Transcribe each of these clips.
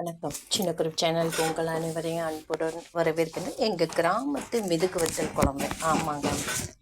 வணக்கம். சின்ன குரூப் சேனலுக்கு உங்கள் அனைவரையும் அன்புடன் வரவேற்கிறேன். எங்கள் கிராமத்து மிதுக்கு வத்தல் குழம்பு. ஆமாங்க.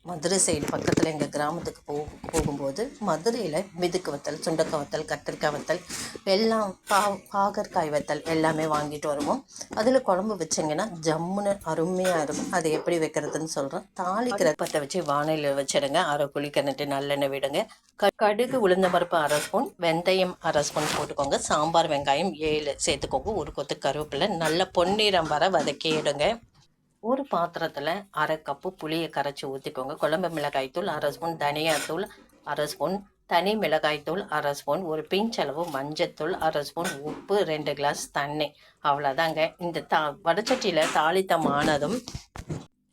மதுரை சைடு பக்கத்தில் எங்கள் கிராமத்துக்கு போ போகும்போது மதுரையில் மிதுக்கு வத்தல் சுண்டக்காய் வத்தல் கத்திரிக்காய் வத்தல் எல்லாம் பா பாகற்காய் வத்தல் எல்லாமே வாங்கிட்டு வருவோம். அதில் குழம்பு வச்சிங்கன்னா ஜம்முன்னு அருமையாக இருக்கும். அதை எப்படி வைக்கிறதுன்னு சொல்கிறேன் தாளிக்கிற பற்ற வச்சு வானையில் வச்சிடுங்க. அரை குழி கிணட்டு நல்லெண்ணெய் விடுங்க. க- கடுகு உளுந்த பருப்பு அரை ஸ்பூன் வெந்தயம் அரை ஸ்பூன் போட்டுக்கோங்க. சாம்பார் வெங்காயம் ஏழு சேர்த்துக்கோங்க. ஒரு கொத்து கருவேப்பிலை. நல்ல பொன்னிறம் வர வதக்கிடுங்க. ஒரு பாத்திரத்தில் அரை கப்பு புளியை கரைச்சி ஊற்றிக்கோங்க குழம்பு மிளகாய்த்தூள் அரை ஸ்பூன் தனியாத்தூள் அரை ஸ்பூன் தனி மிளகாய்த்தூள் அரை ஸ்பூன் ஒரு பிஞ்ச் அளவு மஞ்சத்தூள் அரை ஸ்பூன் உப்பு ரெண்டு கிளாஸ் தண்ணி. அவ்வளோதாங்க இந்த தா வடச்சட்டியில் தாளித்தமானதும்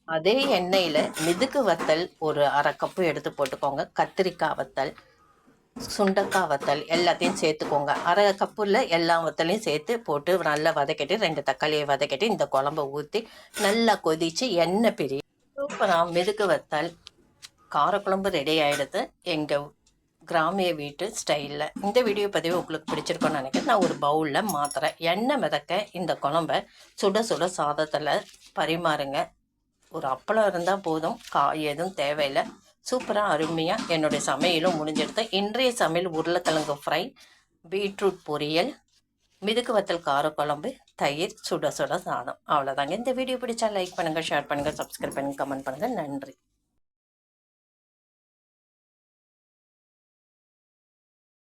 அதே எண்ணெயில் மிதுக்கு வத்தல் ஒரு அரை கப்பு எடுத்து போட்டுக்கோங்க. கத்திரிக்காய் வத்தல் சுண்டக்காய் வத்தல் எல்லாத்தையும் சேர்த்துக்கோங்க. அரை கப்புல எல்லா வத்தலையும் சேர்த்து போட்டு நல்லா வதக்கிட்டு ரெண்டு தக்காளியை வதக்கிட்டு இந்த குழம்ப ஊற்றி நல்லா கொதித்து எண்ணெய் பிரி சூப்பராக மெதுக்கு வத்தல் காரக்குழம்பு ரெடி ஆகிடுது எங்கள் கிராமிய வீட்டு ஸ்டைலில் இந்த வீடியோ பதிவு உங்களுக்கு பிடிச்சிருக்கோன்னு நினைக்கிறேன். நான் ஒரு பவுலில் மாத்துறேன். எண்ணெய் மிதக்க இந்த குழம்ப சுட சுட சாதத்தில் பரிமாறுங்க. ஒரு அப்பளம் இருந்தால் போதும். காய் எதுவும் தேவையில்லை. சூப்பராக அருமையாக என்னுடைய சமையலும் முடிஞ்செடுத்து இன்றைய சமையல் உருளைக்கிழங்கு ஃப்ரை பீட்ரூட் பொரியல் மிதுக்கு வத்தல் காரக்குழம்பு தயிர் சுட சுட சாதம். அவ்வளோதாங்க இந்த வீடியோ பிடிச்சா லைக் பண்ணுங்கள் ஷேர் பண்ணுங்கள் சப்ஸ்கிரைப் பண்ணுங்கள் கமெண்ட் பண்ணுங்கள் நன்றி.